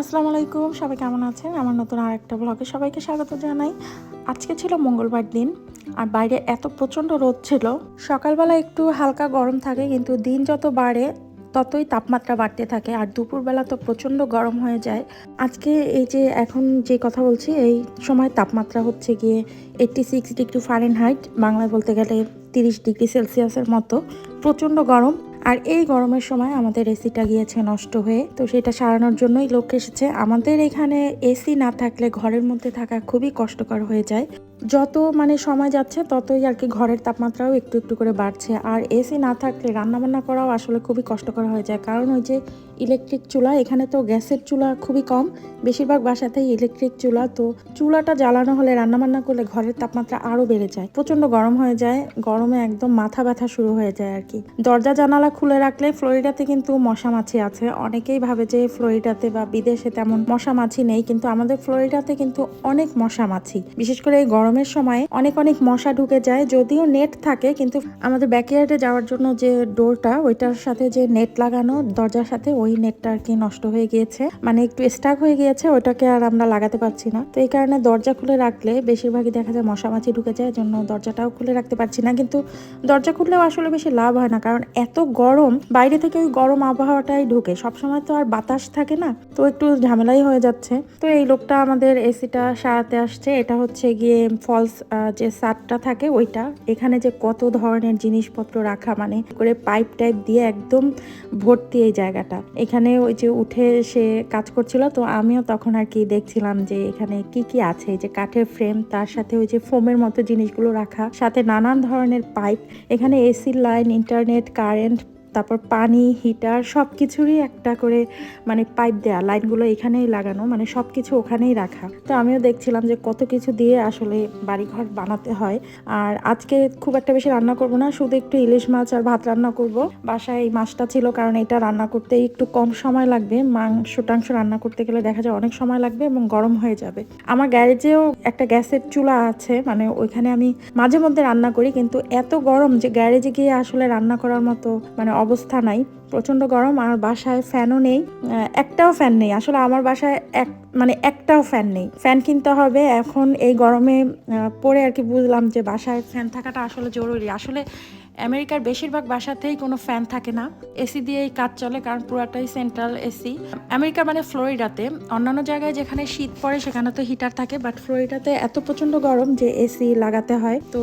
আসসালামু আলাইকুম, সবাই কেমন আছেন? আমার নতুন আর একটা ব্লগে সবাইকে স্বাগত জানাই। আজকে ছিল মঙ্গলবার দিন, আর বাইরে এত প্রচণ্ড রোদ ছিল। সকালবেলা একটু হালকা গরম থাকে, কিন্তু দিন যত বাড়ে, ততই তাপমাত্রা বাড়তে থাকে, আর দুপুরবেলা তো প্রচণ্ড গরম হয়ে যায়। আজকে এই যে এখন যে কথা বলছি, এই সময় তাপমাত্রা হচ্ছে গিয়ে এইট্টি সিক্স ডিগ্রি ফারেনহাইট বাংলায় বলতে গেলে তিরিশ ডিগ্রি সেলসিয়াসের মতো। প্রচণ্ড গরম আর এই গরমের সময় আমাদের এসিটা গিয়েছে নষ্ট হয়ে, তো সেটা সারানোর জন্যই লোক এসেছে। আমাদের এখানে এসি না থাকলে ঘরের মধ্যে থাকা খুবই কষ্টকর হয়ে যায়। যত মানে সময় যাচ্ছে, ততই আর কি ঘরের তাপমাত্রাও একটু একটু করে বাড়ছে। আর এসি না থাকলে রান্নাবান্না করাও আসলে খুবই কষ্টকর হয়ে যায়। কারণ ওই যে ইলেকট্রিক চুলা, এখানে তো গ্যাসের চুলা খুবই কম। বেশিরভাগ বাসাতেই ইলেকট্রিক চুলা, তো চুলাটা জ্বালানো হলে রান্নাবান্না করলে ঘরের তাপমাত্রা আরও বেড়ে যায়। প্রচণ্ড গরম হয়ে যায়, গরমে একদম মাথা ব্যথা শুরু হয়ে যায় আর কি। দরজা, জানালা খুলে রাখলে ফ্লোরিডাতে কিন্তু মশা মাছি আছে। অনেকেই ভাবে যে ফ্লোরিডাতে বা বিদেশে তেমন মশা মাছি নেই, কিন্তু আমাদের ফ্লোরিডাতে কিন্তু অনেক মশা মাছি। বিশেষ করে এই গরমের সময় অনেক অনেক মশা ঢুকে যায়, যদিও নেট থাকে, কিন্তু আমাদের ব্যাকয়ার্ডে যাওয়ার জন্য যে ডোরটা ওইটার সাথে যে নেট লাগানো, দরজার সাথে ওই নেটটা আর কি নষ্ট হয়ে গিয়েছে। মানে একটু স্টাক হয়ে গিয়েছে ওটাকে আর আমরা লাগাতে পারছি না। তো এই কারণে দরজা খুলে রাখলে বেশিরভাগই দেখা যায় মশা মাছি ঢুকে যায় জন্য দরজাটাও খুলে রাখতে পারছি না। কিন্তু দরজা খুললেও আসলে বেশি লাভ হয় না, কারণ এত গরম, বাইরে থেকে ওই গরম আবহাওয়াটাই ঢুকে। সবসময় তো আর বাতাস থাকে না, তো একটু ঝামেলাই হয়ে যাচ্ছে। তো এই লোকটা আমাদের এসিটা সারাতে আসছে, এটা হচ্ছে গিয়ে ফলস যে সারটা থাকে ওইটা, এখানে যে কত ধরনের জিনিসপত্র রাখা মানে করে পাইপ টাইপ দিয়ে একদম ভর্তি এই জায়গাটা। এখানে ওই যে উঠে সে কাজ করছিল, তো আমিও তখন আর কি দেখছিলাম যে এখানে কি কি আছে যে কাঠের ফ্রেম তার সাথে ওই যে ফোমের মতো জিনিসগুলো রাখা, সাথে নানান ধরনের পাইপ এখানে এসির লাইন ইন্টারনেট কারেন্ট তারপর পানি হিটার সব কিছুরই একটা করে মানে পাইপ দেয়া লাইনগুলো এখানেই লাগানো মানে সব কিছু ওখানেই রাখা। তো আমিও দেখছিলাম যে কত কিছু দিয়ে আসলে বাড়িঘর বানাতে হয়। আর আজকে খুব একটা বেশি রান্না করব না, শুধু একটু ইলিশ মাছ আর ভাত রান্না করব। বাসায় এই মাছটা ছিল কারণ এটা রান্না করতে একটু কম সময় লাগবে। মাংস, টাংস রান্না করতে গেলে দেখা যায় অনেক সময় লাগবে এবং গরম হয়ে যাবে। আমার গ্যারেজেও একটা গ্যাসের চুলা আছে মানে ওইখানে আমি মাঝে মধ্যে রান্না করি, কিন্তু এত গরম যে গ্যারেজে গিয়ে আসলে রান্না করার মতো মানে অবস্থা নাই। প্রচণ্ড গরম, আর বাসায় ফ্যানও নেই একটাও ফ্যান নেই। আসলে আমার বাসায় এক মানে একটাও ফ্যান নেই। ফ্যান কিনতে হবে, এখন এই গরমে পরে আর কি বুঝলাম যে বাসায় ফ্যান থাকাটা আসলে জরুরি। আসলে আমেরিকার বেশিরভাগ বাসাতেই কোনো ফ্যান থাকে না। এসি দিয়েই কাজ চলে, কারণ পুরাটাই সেন্ট্রাল এসি। আমেরিকা মানে ফ্লোরিডাতে। অন্যান্য জায়গায় যেখানে শীত পড়ে, সেখানে তো হিটার থাকে, বাট ফ্লোরিডাতে এত প্রচণ্ড গরম যে এসি লাগাতে হয়। তো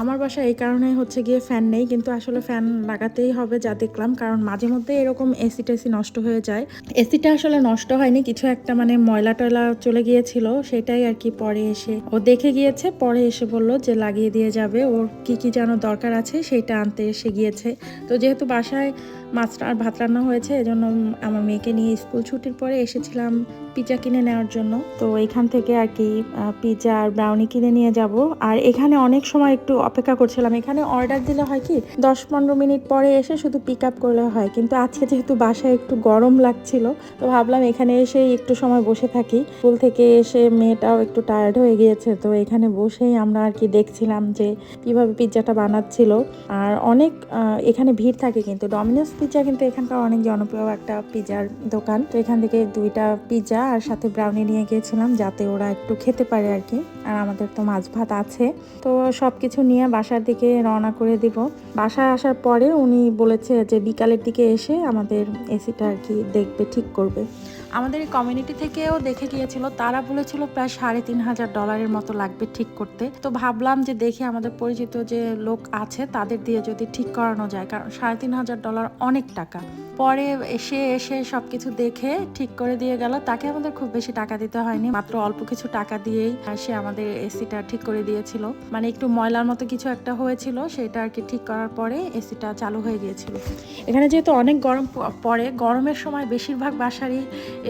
আমার বাসায় এই কারণে হচ্ছে গিয়ে ফ্যান নেই, কিন্তু আসলে ফ্যান লাগাতেই হবে যা দেখলাম, কারণ মাঝে মধ্যে এরকম এসি টেসি নষ্ট হয়ে যায়। এসিটা আসলে নষ্ট হয়নি, কিছু একটা মানে ময়লা টয়লা চলে গিয়েছিল, সেটাই আর কি পরে এসে, ও দেখে গিয়েছে, পরে এসে বলল যে লাগিয়ে দিয়ে যাবে, ওর কি কি যেন দরকার আছে সেটা আনতে এসে গিয়েছে। তো যেহেতু বাসায় মাছ আর ভাত রান্না হয়েছে, এজন্য আমার মেয়েকে নিয়ে স্কুল ছুটির পরে এসেছিলাম পিৎজা কিনে নেওয়ার জন্য। তো এখান থেকে আর কি পিৎজা আর ব্রাউনি কিনে নিয়ে যাব। আর এখানে অনেক সময় একটু অপেক্ষা করছিলাম। এখানে অর্ডার দিলে হয় কি দশ পনেরো মিনিট পরে এসে শুধু পিক আপ করলে হয়। কিন্তু আজকে যেহেতু বাসায় একটু গরম লাগছিল, তো ভাবলাম এখানে এসে একটু সময় বসে থাকি। স্কুল থেকে এসে মেয়েটাও একটু টায়ার্ড হয়ে গিয়েছে, তো এখানে বসেই আমরা আর কি দেখছিলাম যে কীভাবে পিৎজাটা বানাচ্ছিল। আর অনেক এখানে ভিড় থাকে কিন্তু। ডমিনোস পিৎজা কিন্তু এখানকার অনেক জনপ্রিয় একটা পিৎজার দোকান। তো এখান থেকে দুইটা পিৎজা আর সাথে ব্রাউনি নিয়ে গিয়েছিলাম যাতে ওরা একটু খেতে পারে আর কি। আর আমাদের তো মাছ ভাত আছে। তো সব কিছু নিয়ে বাসার দিকে রওনা করে দিব। বাসায় আসার পরে উনি বলেছে যে বিকালের দিকে এসে আমাদের এসিটা আর কি দেখবে, ঠিক করবে। আমাদের এই কমিউনিটি থেকেও দেখে গিয়েছিল, তারা বলেছিল প্রায় সাড়ে তিন হাজার ডলারের মতো লাগবে ঠিক করতে। তো ভাবলাম যে দেখে আমাদের পরিচিত যে লোক আছে, তাদের দিয়ে যদি ঠিক করানো যায়, কারণ সাড়ে তিন হাজার ডলার অনেক টাকা। পরে এসে এসে সবকিছু দেখে ঠিক করে দিয়ে গেল। তাকে আমাদের খুব বেশি টাকা দিতে হয়নি, মাত্র অল্প কিছু টাকা দিয়েই সে আমাদের এসিটা ঠিক করে দিয়েছিল। মানে একটু ময়লার মতো কিছু একটা হয়েছিল, সেটা আর কি ঠিক করার পরে এসিটা চালু হয়ে গিয়েছিল। এখানে যেহেতু অনেক গরম পরে গরমের সময় বেশিরভাগ বাসারই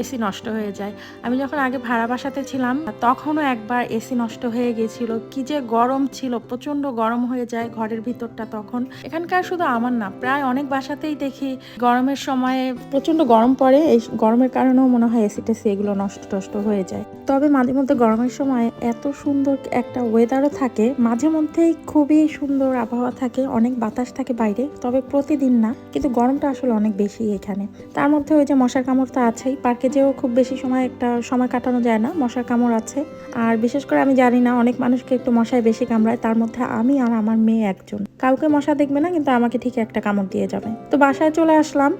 এসি নষ্ট হয়ে যায়। আমি যখন আগে ভাড়া বাসাতে ছিলাম, তখনও একবার এসি নষ্ট হয়ে গিয়েছিল কি যে গরম ছিল প্রচণ্ড গরম হয়ে যায় ঘরের ভিতরটা তখন। এখানকার শুধু আমার না, প্রায় অনেক বাসাতেই দেখি গরমের সময়ে প্রচণ্ড গরম পড়ে, এই গরমের কারণেও মনে হয় এসি টেসি এগুলো নষ্ট টষ্ট হয়ে যায়। তবে মাঝে মধ্যে গরমের সময় এত সুন্দর একটা ওয়েদারও থাকে, মাঝে মধ্যেই খুবই সুন্দর আবহাওয়া থাকে, অনেক বাতাস থাকে বাইরে, তবে প্রতিদিন না, কিন্তু গরমটা আসলে অনেক বেশি এখানে। তার মধ্যে ওই যে মশার কামড় তো আছেই পার্কে পার্কে যেও খুব বেশি সময় একটা সময় কাটানো যায় না, মশার কামড় আছে। আর বিশেষ করে আমি জানি না, অনেক মানুষকে একটু মশায় বেশি কামড়ায়, তার মধ্যে আমি আর আমার মেয়ে একজন। কাউকে মশা দেখবে না, কিন্তু আমাকে ঠিক একটা কামড় দিয়ে যাবে। তো বাসায় চলে আসলাম।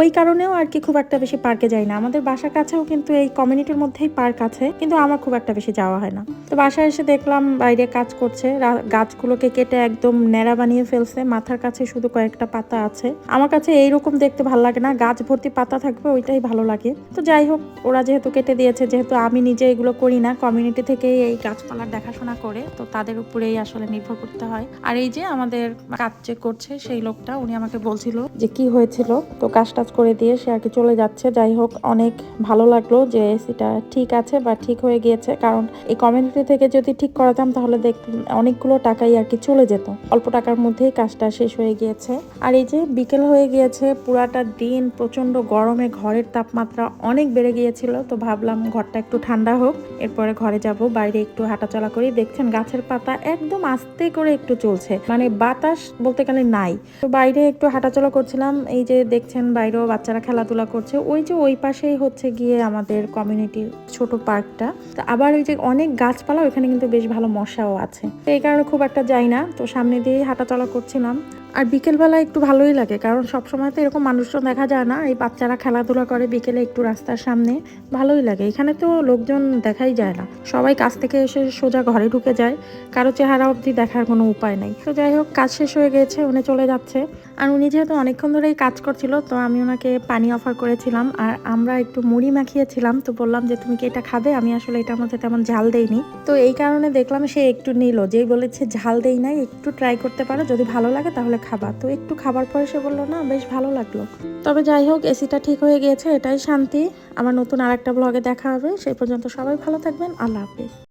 ওই কারণেও আর কি খুব একটা বেশি পার্কে যাই না। আমাদের বাসার কাছেও কিন্তু এই কমিউনিটির মধ্যেই পার্ক আছে, কিন্তু আমার খুব একটা বেশি যাওয়া হয় না। তো বাসায় এসে দেখলাম বাইরে কাজ করছে। গাছগুলোকে কেটে একদম ন্যাড়া বানিয়ে ফেলছে। মাথার কাছে শুধু কয়েকটা পাতা আছে। আমার কাছে এইরকম দেখতে ভালো লাগে না। গাছ ভর্তি পাতা থাকবে, ওইটাই ভালো লাগে। তো যাই হোক, ওরা যেহেতু কেটে দিয়েছে, যেহেতু আমি নিজে এগুলো করি না কমিউনিটি থেকে এই গাছপালার দেখাশোনা করে, তো তাদের উপরেই আসলে নির্ভর করতে হয়। আর এই যে আমাদের কাজ যে করছে সেই লোকটা, উনি আমাকে বলছিল যে কি হয়েছিল, তো কাজ টাজ করে দিয়ে সে আর কি চলে যাচ্ছে। যাই হোক, অনেক ভালো লাগল যে এসিটা ঠিক আছে বা ঠিক হয়ে গিয়েছে, কারণ এই কমিউনিটি থেকে যদি ঠিক করাতাম, তাহলে দেখ, অনেকগুলো টাকাই আর কি চলে যেত। অল্প টাকার মধ্যেই কাজটা শেষ হয়ে গিয়েছে। আর এই যে বিকেল হয়ে গিয়েছে, পুরাটা দিন প্রচণ্ড গরমে, ঘরের তাপমাত্রা অনেক বেড়ে গিয়েছিল, তো ভাবলাম ঘরটা একটু ঠান্ডা হোক। এরপরে ঘরে যাব, বাইরে একটু হাঁটাচলা করি। দেখছেন গাছের পাতা একদম আস্তে করে একটু চলছে মানে বাতাস বলতে গেলে নাই। তো বাইরে একটু হাঁটাচলা করছিলাম, এই যে দেখছেন বাইরেও বাচ্চারা খেলাধুলা করছে। ওই যে ওই পাশেই হচ্ছে গিয়ে আমাদের কমিউনিটির ছোট পার্কটা তো আবার ওই যে অনেক গাছপালা ওখানে কিন্তু বেশ ভালো মশাও আছে। তো এই কারণে খুব একটা যাই না, তো সামনে দিয়ে হাঁটাচলা করছিলাম। আর বিকেলবেলা একটু ভালোই লাগে, কারণ সবসময় তো এরকম মানুষজন দেখা যায় না। এই বাচ্চারা খেলাধুলা করে বিকেলে একটু রাস্তার সামনে, ভালোই লাগে। এখানে তো লোকজন দেখাই যায় না। সবাই কাজ থেকে এসে সোজা ঘরে ঢুকে যায়। কারও চেহারা অবধি দেখার কোনো উপায় নেই। তো যাই হোক, কাজ শেষ হয়ে গেছে, উনি চলে যাচ্ছে। আর উনি যেহেতু অনেকক্ষণ ধরেই কাজ করছিল, তো আমি ওনাকে পানি অফার করেছিলাম। আর আমরা একটু মুড়ি মাখিয়েছিলাম, তো বললাম যে, তুমি কি এটা খাবে? আমি আসলে এটার মধ্যে তেমন ঝাল দেইনি। তো এই কারণে দেখলাম সে একটু নিল। যেই বলেছে ঝাল দেই নাই, একটু ট্রাই করতে পারো। যদি ভালো লাগে তাহলে খাবা। তো একটু খাবার পরে সে বলল, না, বেশ ভালো লাগল। তবে যাই হোক এসিটা ঠিক হয়ে গিয়েছে, এটাই শান্তি। আমার নতুন আরেকটা ব্লগে দেখা হবে। সেই পর্যন্ত সবাই ভালো থাকবেন। আল্লাহ হাফিজ।